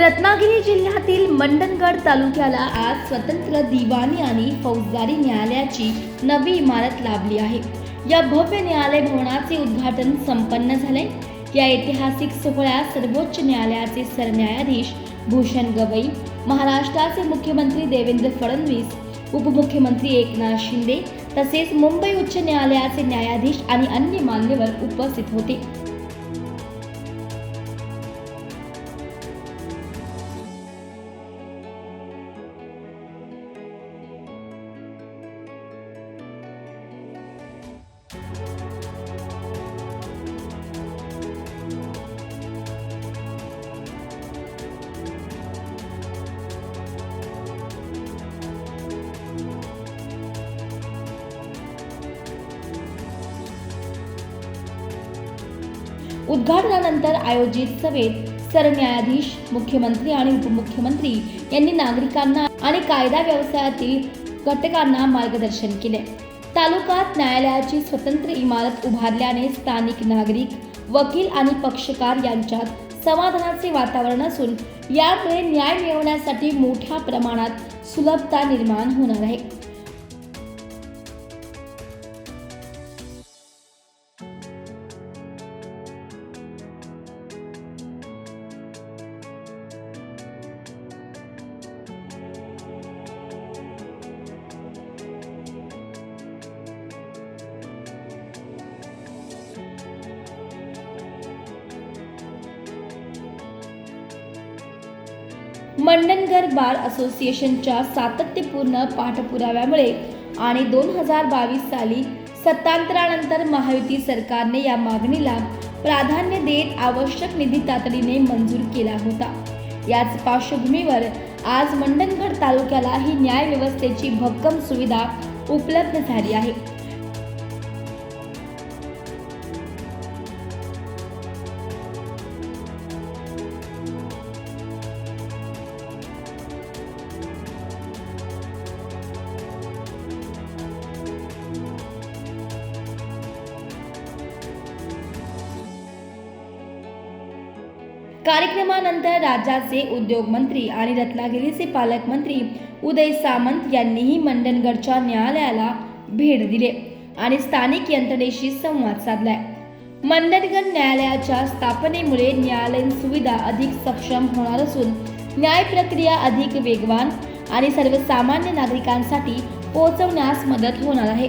रत्नागिरी जिल्ह्यातील मंडणगड तालुक्याला आज स्वतंत्र दिवाणी आणि फौजदारी न्यायालयाची नवी इमारत लाभली आहे. या भव्य न्यायालय भवनाचे उद्घाटन संपन्न झाले. या ऐतिहासिक सोहळ्यात सर्वोच्च न्यायालयाचे सरन्यायाधीश भूषण गवई महाराष्ट्राचे मुख्यमंत्री देवेंद्र फडणवीस उपमुख्यमंत्री एकनाथ शिंदे तसेच मुंबई उच्च न्यायालयाचे न्यायाधीश आणि अन्य मान्यवर उपस्थित होते. उद्घाटनानंतर आयोजित सभेत सरन्यायाधीश मुख्यमंत्री आणि उपमुख्यमंत्री यांनी नागरिकांना आणि कायदा व्यवसायातील घटकांना मार्गदर्शन केले. तालुक्यात न्यायालयाची स्वतंत्र इमारत उभारल्याने स्थानिक नागरिक वकील आणि पक्षकार यांच्यात समाधानाचे वातावरण असून यामुळे न्याय मिळवण्यासाठी मोठ्या प्रमाणात सुलभता निर्माण होणार आहे. मंडनगर बार असोसिएशनच्या सातत्यपूर्ण पाठपुराव्यामुळे आणि दोन हजार बावीस साली सत्तांतरानंतर महायुती सरकारने या मागणीला प्राधान्य देत आवश्यक निधी तातडीने मंजूर केला होता. याच पार्श्वभूमीवर आज मंडनगड तालुक्याला ही न्याय व्यवस्थेची भक्कम सुविधा उपलब्ध झाली आहे. कार्यक्रमानंतर राज्याचे उद्योगमंत्री आणि रत्नागिरीचे पालकमंत्री उदय सामंत यांनीही मंडणगडच्या न्यायालयाला भेट दिली आणि स्थानिक यंत्रणेशी संवाद साधलाय. मंडणगड न्यायालयाच्या स्थापनेमुळे न्यायालयीन सुविधा अधिक सक्षम होणार असून न्याय प्रक्रिया अधिक वेगवान आणि सर्वसामान्य नागरिकांसाठी पोहोचवण्यास मदत होणार आहे.